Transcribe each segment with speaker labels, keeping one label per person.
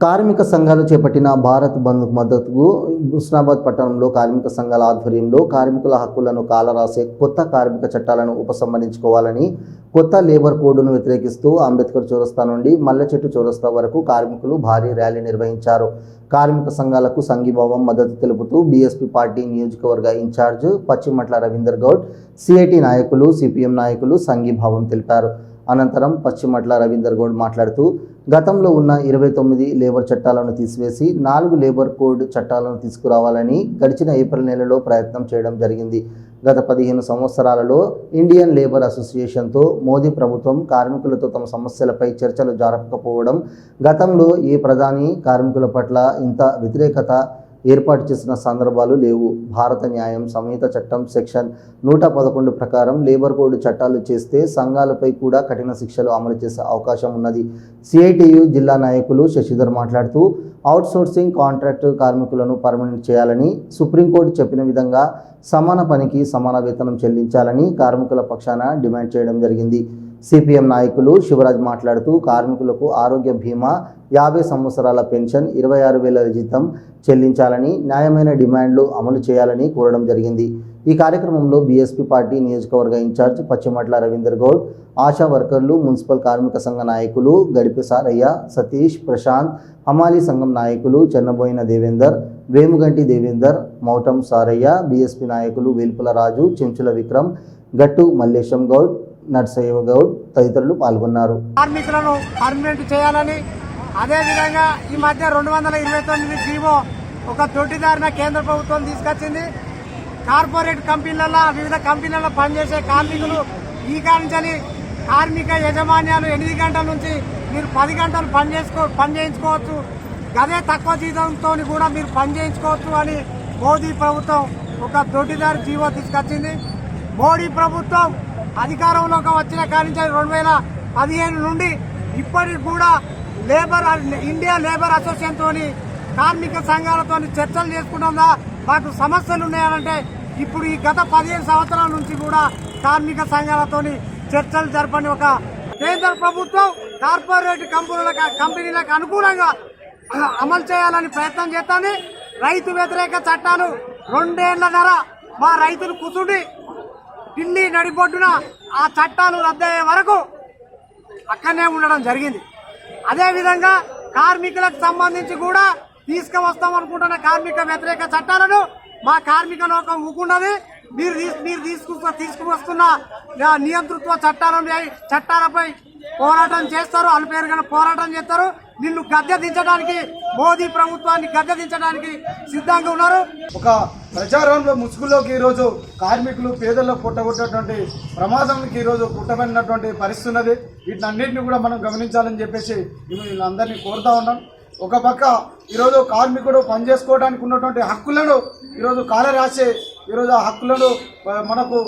Speaker 1: కార్మిక సంఘాలు చేపట్టిన భారత్ బంద్కు మద్దతుకు హుస్నాబాద్ పట్టణంలో కార్మిక సంఘాల ఆధ్వర్యంలో కార్మికుల హక్కులను కాలరాసే కొత్త కార్మిక చట్టాలను ఉపసంహరించుకోవాలని కొత్త లేబర్ కోడ్ను వ్యతిరేకిస్తూ అంబేద్కర్ చౌరస్తా నుండి మల్లెచెట్టు చౌరస్తా వరకు కార్మికులు భారీ ర్యాలీ నిర్వహించారు. కార్మిక సంఘాలకు సంఘీభావం మద్దతు తెలుపుతూ బీఎస్పీ పార్టీ నియోజకవర్గ in charge Pashchimatla Ravinder Goud CIT నాయకులు సిపిఎం నాయకులు సంఘీభావం తెలిపారు. అనంతరం పశ్చిమట్ల రవీందర్ గౌడ్ మాట్లాడుతూ గతంలో ఉన్న ఇరవై తొమ్మిది లేబర్ చట్టాలను తీసివేసి నాలుగు లేబర్ కోడ్ చట్టాలను తీసుకురావాలని గడిచిన ఏప్రిల్ నెలలో ప్రయత్నం చేయడం జరిగింది. గత పదిహేను సంవత్సరాలలో ఇండియన్ లేబర్ అసోసియేషన్తో మోదీ ప్రభుత్వం కార్మికులతో తమ సమస్యలపై చర్చలు జరపకపోవడం గతంలో ఏ ప్రధాని కార్మికుల పట్ల ఇంత వ్యతిరేకత ఏర్పాటు చేసిన సందర్భాలు లేవు. భారత న్యాయం సంహిత చట్టం సెక్షన్ నూట పదకొండు ప్రకారం లేబర్ కోడ్ చట్టాలు చేస్తే సంఘాలపై కూడా కఠిన శిక్షలు అమలు చేసే అవకాశం ఉన్నది. సిఐటియు జిల్లా నాయకులు శశిధర్ మాట్లాడుతూ అవుట్సోర్సింగ్ కాంట్రాక్ట్ కార్మికులను పర్మనెంట్ చేయాలని సుప్రీంకోర్టు చెప్పిన విధంగా సమాన పనికి సమాన వేతనం చెల్లించాలని కార్మికుల పక్షాన డిమాండ్ చేయడం జరిగింది. సిపిఎం నాయకులు శివరాజ్ మాట్లాడుతూ కార్మికులకు ఆరోగ్య బీమా యాభై సంవత్సరాల పెన్షన్ ఇరవై ఆరు వేల జీతం చెల్లించాలని న్యాయమైన డిమాండ్లు అమలు చేయాలని కోరడం జరిగింది. ఈ కార్యక్రమంలో బీఎస్పీ పార్టీ నియోజకవర్గ ఇన్ఛార్జ్ పచ్చిమట్ల రవీందర్ గౌడ్ ఆశా వర్కర్లు మున్సిపల్ కార్మిక సంఘ నాయకులు గడిపి సారయ్య సతీష్ ప్రశాంత్ హమాలీ సంఘం నాయకులు చెన్నబోయిన దేవేందర్ వేముగంటి దేవేందర్ మౌటం సారయ్య బీఎస్పీ నాయకులు వేల్పుల రాజు చెంచుల విక్రమ్ గట్టు మల్లేశం గౌడ్ నర్సయ్య గౌడ్ తదితరులు పాల్గొన్నారు.
Speaker 2: కార్మికులను పర్మనెంట్ చేయాలని అదేవిధంగా ఈ మధ్య రెండు వందల ఇరవై తొమ్మిది జీవో ఒక తొట్టిదారిన కేంద్ర ప్రభుత్వం తీసుకొచ్చింది. కార్పొరేట్ కంపెనీలలో వివిధ కంపెనీలలో పనిచేసే కార్మికులు ఈ కానించని కార్మిక యజమాన్యాలు ఎనిమిది గంటల నుంచి మీరు పది గంటలు పని చేసుకో పని చేయించుకోవచ్చు. అదే తక్కువ జీతంతో కూడా మీరు పని చేయించుకోవచ్చు అని మోదీ ప్రభుత్వం ఒక దొడ్డిదారి జీవో తీసుకొచ్చింది. మోడీ ప్రభుత్వం అధికారంలోకి వచ్చిన కానించి రెండు వేల పదిహేను నుండి ఇప్పటికి కూడా లేబర్ ఇండియా లేబర్ అసోసియేషన్తోని కార్మిక సంఘాలతో చర్చలు చేసుకుంటుందా మాకు సమస్యలు ఉన్నాయంటే ఇప్పుడు ఈ గత పదిహేను సంవత్సరాల నుంచి కూడా కార్మిక సంఘాలతోని చర్చలు జరపని ఒక కేంద్ర ప్రభుత్వం కార్పొరేట్ కంపెనీలకు కంపెనీలకు అనుకూలంగా అమలు చేయాలని ప్రయత్నం చేస్తాను రైతు వ్యతిరేక చట్టాలు రెండేళ్ళన్నర మా రైతులు కూర్చుండి ఢిల్లీ నడిబొడ్డున ఆ చట్టాలు రద్దయ్యే వరకు అక్కడనే ఉండడం జరిగింది. అదేవిధంగా కార్మికులకు సంబంధించి కూడా తీసుకువస్తాం అనుకుంటున్న కార్మిక వ్యతిరేక చట్టాలను మా కార్మిక లోకం ఊకున్నది మీరు మీరు తీసుకు తీసుకువస్తున్న నియంతృత్వ చట్టాలను చట్టాలపై పోరాటం చేస్తారు. అల్పేరుగా పోరాటం చేస్తారు. నిన్ను గద్దె దించడానికి మోదీ ప్రభుత్వాన్ని గద్దె దించడానికి సిద్ధంగా ఉన్నారు.
Speaker 3: ఒక ప్రచారంలో ముసుగులోకి ఈరోజు కార్మికులు పేదల్లో పుట్టగొట్టేటువంటి ప్రమాదానికి ఈరోజు పుట్టబడినటువంటి పరిస్థితి ఉన్నది. వీటినన్నింటినీ కూడా మనం గమనించాలని చెప్పేసి వీళ్ళందరినీ కోరుతా ఉన్నాం. ఒక పక్క ఈరోజు కార్మికుడు పనిచేసుకోవడానికి ఉన్నటువంటి హక్కులను ఈరోజు కాల కాలరాసే ఈరోజు ఆ హక్కులను మనకు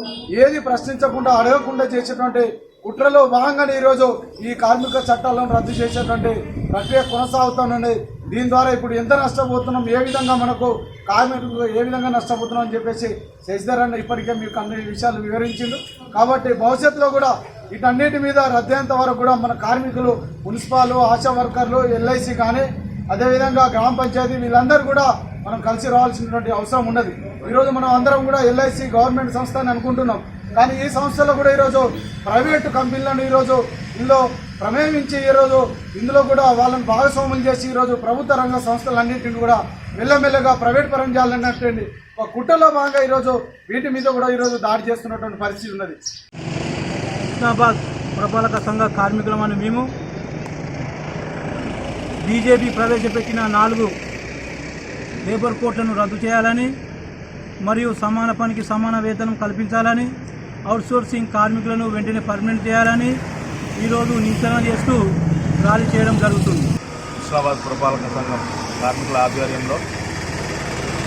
Speaker 3: ఏది ప్రశ్నించకుండా అడగకుండా చేసేటువంటి కుట్రలో భాగంగానే ఈరోజు ఈ కార్మిక చట్టాలను రద్దు చేసేటువంటి ప్రక్రియ కొనసాగుతున్నది దీని ద్వారా ఇప్పుడు ఎంత నష్టపోతున్నాం? ఏ విధంగా మనకు కార్మికులు ఏ విధంగా నష్టపోతున్నాం అని చెప్పేసి శశిధర్ అన్న ఇప్పటికే మీకు అన్ని విషయాలు వివరించిండు. కాబట్టి భవిష్యత్తులో కూడా వీటన్నిటి మీద రద్దయ్యేంత వరకు కూడా మన కార్మికులు మున్సిపాలు ఆశా వర్కర్లు ఎల్ఐసి కానీ అదేవిధంగా గ్రామ పంచాయతీ వీళ్ళందరూ కూడా మనం కలిసి రావాల్సినటువంటి అవసరం ఉన్నది. ఈరోజు మనం అందరం కూడా ఎల్ఐసి గవర్నమెంట్ సంస్థ అని అనుకుంటున్నాం. కానీ ఈ సంస్థలో కూడా ఈరోజు ప్రైవేటు కంపెనీలను ఈరోజు ఇందులో ప్రమేయించి ఈరోజు ఇందులో కూడా వాళ్ళని భాగస్వాములు చేసి ఈరోజు ప్రభుత్వ రంగ సంస్థలన్నింటిని కూడా మెల్లమెల్లగా ప్రైవేట్ పరం చేయాలన్నటువంటి ఒక కుట్రలో భాగంగా ఈరోజు వీటి మీద కూడా ఈరోజు దాడి చేస్తున్నటువంటి పరిస్థితి ఉన్నది.
Speaker 4: హుస్నాబాద్ పురపాలక సంఘ కార్మికులమని మేము బీజేపీ ప్రవేశపెట్టిన నాలుగు లేబర్ కోట్లను రద్దు చేయాలని మరియు సమాన పనికి సమాన వేతనం కల్పించాలని అవుట్సోర్సింగ్ కార్మికులను వెంటనే పర్మనెంట్ చేయాలని ఈరోజు నిరసన చేస్తూ ర్యాలీ చేయడం జరుగుతుంది.
Speaker 5: హుస్నాబాద్ పురపాలక సంఘం కార్మికుల ఆధ్వర్యంలో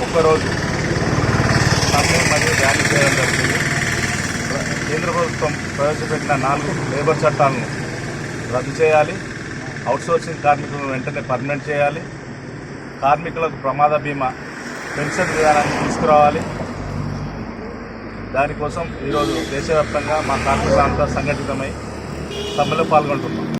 Speaker 5: ఒక్కరోజు సమ్మె మరియు ర్యాలీ చేయడం జరుగుతుంది. కేంద్ర ప్రభుత్వం ప్రవేశపెట్టిన నాలుగు లేబర్ చట్టాలను రద్దు చేయాలి. అవుట్సోర్సింగ్ కార్మికులను వెంటనే పర్మనెంట్ చేయాలి. కార్మికులకు ప్రమాద బీమా పెన్షన్ విధానాన్ని తీసుకురావాలి. దానికోసం ఈరోజు దేశవ్యాప్తంగా మా కార్మికులంతా సంఘటితమై సమ్మెలో పాల్గొంటున్నాం.